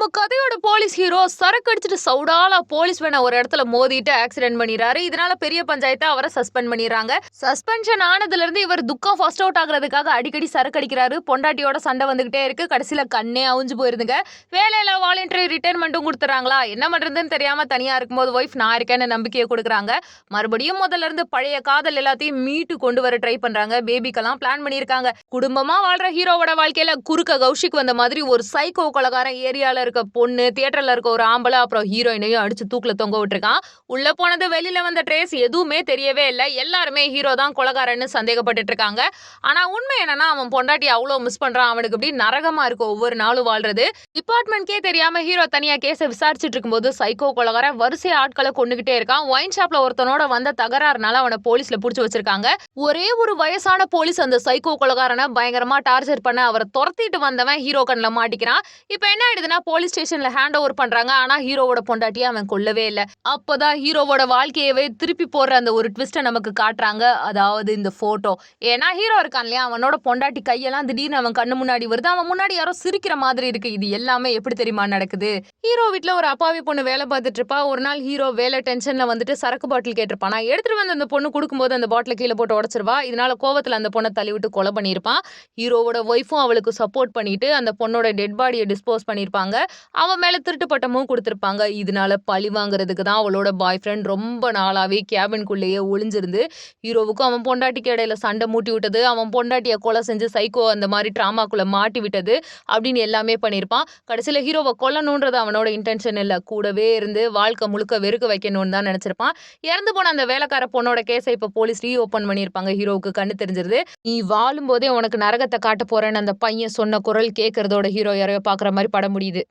நம்ம கதையோட police hero சரக்கு அடிச்சுட்டு சவுடால போலீஸ் வேணா ஒரு இடத்துல மோதிட்டு ஆக்சிடென்ட் பண்ணிடுறாரு. இதனால பெரிய பஞ்சாயத்தை அவரை சஸ்பெண்ட் பண்ணிடுறாங்க. சஸ்பென்ஷன் ஆனதுல இருந்து இவர் துக்கம் ஃபர்ஸ்ட் அவுட் ஆகுறதுக்காக அடிக்கடி சரக்கு அடிக்கிறாரு. பொண்டாட்டியோட சண்டை வந்துகிட்டே இருக்கு. கடைசியில கண்ணே அவுஞ்சு போயிருதுங்க. வேலையில வாலண்டரி ரிட்டைர்மெண்ட்டும் கொடுத்துறாங்களா? என்ன பண்றதுன்னு தெரியாம தனியா இருக்கும்போது ஒய்ஃப் நான் இருக்கேன்னு நம்பிக்கையை கொடுக்குறாங்க. மறுபடியும் முதல்ல இருந்து பழைய காதல் எல்லாத்தையும் மீட்டு கொண்டு வர ட்ரை பண்றாங்க. பேபிக்கெல்லாம் பிளான் பண்ணியிருக்காங்க. குடும்பமா வாழ்ற ஹீரோவோட வாழ்க்கையில குறுக்க கௌஷிக் வந்த மாதிரி ஒரு சைக்கோ கொலகாரன் ஏரியால இருக்க பொண்ணு தியேட்டர்ல இருக்க ஒரு ஆம்பளை அப்புறம் ஹீரோயினையும் அடிச்சு தூக்குல தொங்க விட்டுருக்கான். உள்ள போனது வெளியில வந்த ட்ரேஸ் எதுவுமே தெரியவே இல்லை. எல்லாருமே ஹீரோ தான் கொலகாரன்னு சந்தேகப்பட்டுட்டு இருக்காங்க. ஆனா உண்மை என்னன்னா அவன் பொண்டாட்டி அவ்வளோ மிஸ் பண்றான். அவனுக்கு இப்படி நரகமா இருக்கு ஒவ்வொரு நாளும் வாழ்றது. டிபார்ட்மெண்ட்கே தெரியாம ஹீரோ தனியா கேஸை விசாரிச்சுட்டு இருக்கும்போது சைக்கோ கொலகாரன் வரிசை ஆட்களை கொண்டுகிட்டே இருக்கான். ஒயின் ஷாப்ல ஒருத்தனோட வந்த தகராறுனால அவனை போலீஸ்ல பிடிச்சி வச்சிருக்காங்க. ஒரே ஒரு வயசான போலீஸ் அந்த சைக்கோ கொலகாரனை பயங்கரமா டார்ச்சர் பண்ண அவரை துரத்திட்டு வந்தவன் ஹீரோ கண்ணில் மாட்டிக்கிறான். இப்போ என்ன ஆயிடுதுன்னா போலீஸ் போலீஸ் ஸ்டேஷன்ல ஹேண்ட் ஓவர் பண்றாங்க. ஆனா ஹீரோவோட பொண்டாட்டியை அவன் கொல்லவே இல்லை. அப்போதான் ஹீரோவோட வாழ்க்கையவே திருப்பி போடுற அந்த ஒரு ட்விஸ்ட்டை நமக்கு காட்டுறாங்க. அதாவது இந்த போட்டோ ஏன்னா ஹீரோ இருக்கான் இல்லையா? அவனோட பொண்டாட்டி கையெல்லாம் திடீர்னு அவன் கண்ணு முன்னாடி வருது. அவன் முன்னாடி யாரோ சிரிக்கிற மாதிரி இருக்கு. இது எல்லாமே எப்படி தெரியுமா நடக்குது? ஹீரோ வீட்டில் ஒரு அப்பாவி பொண்ணு வேலை பார்த்துட்டு இருப்பா. ஒரு நாள் ஹீரோ வேலை டென்ஷன்ல வந்துட்டு சரக்கு பாட்டில் கேட்டிருப்பான். நான் எடுத்துட்டு வந்து அந்த பொண்ணு கொடுக்கும்போது அந்த பாட்டில கீழே போட்டு உடச்சிருவா. இதனால கோவத்துல அந்த பொண்ணை தள்ளி விட்டு கொலை பண்ணியிருப்பான். ஹீரோவோட ஒய்ஃபும் அவளுக்கு சப்போர்ட் பண்ணிட்டு அந்த பொண்ணோட டெட் பாடியை டிஸ்போஸ் பண்ணியிருப்பாங்க. அவன் மேலே திருட்டு பட்டமும் கொடுத்துருப்பாங்க. இதனால பழி வாங்குறதுக்கு தான் அவளோட பாய் ஃப்ரெண்ட் ரொம்ப நாளாகவே கேபின்குள்ளேயே ஒளிஞ்சிருந்து ஹீரோவுக்கும் அவன் பொண்டாட்டிக்கு இடையில சண்டை மூட்டி விட்டது அவன் பொண்டாட்டியை கொலை செஞ்சு சைக்கோ அந்த மாதிரி ட்ராமாக்குள்ளே மாட்டி விட்டது அப்படின்னு எல்லாமே பண்ணியிருப்பான். கடைசியில் ஹீரோவை கொல்லணுன்றது அவனோட இன்டென்ஷன் இல்லை. கூடவே இருந்து வாழ்க்கை முழுக்க வெறுக்க வைக்கணும்னு தான் நினச்சிருப்பான். இறந்து போன அந்த வேலைக்கார பொண்ணோட கேஸை இப்போ போலீஸ் ரீ ஓப்பன் பண்ணியிருப்பாங்க. ஹீரோவுக்கு கண்ணு தெரிஞ்சிருது. நீ வாழும்போதே உனக்கு நரகத்தை காட்ட போறேன்னு அந்த பையன் சொன்ன குரல் கேட்கறதோட ஹீரோ யாரையோ பார்க்குற மாதிரி பட முடியுது.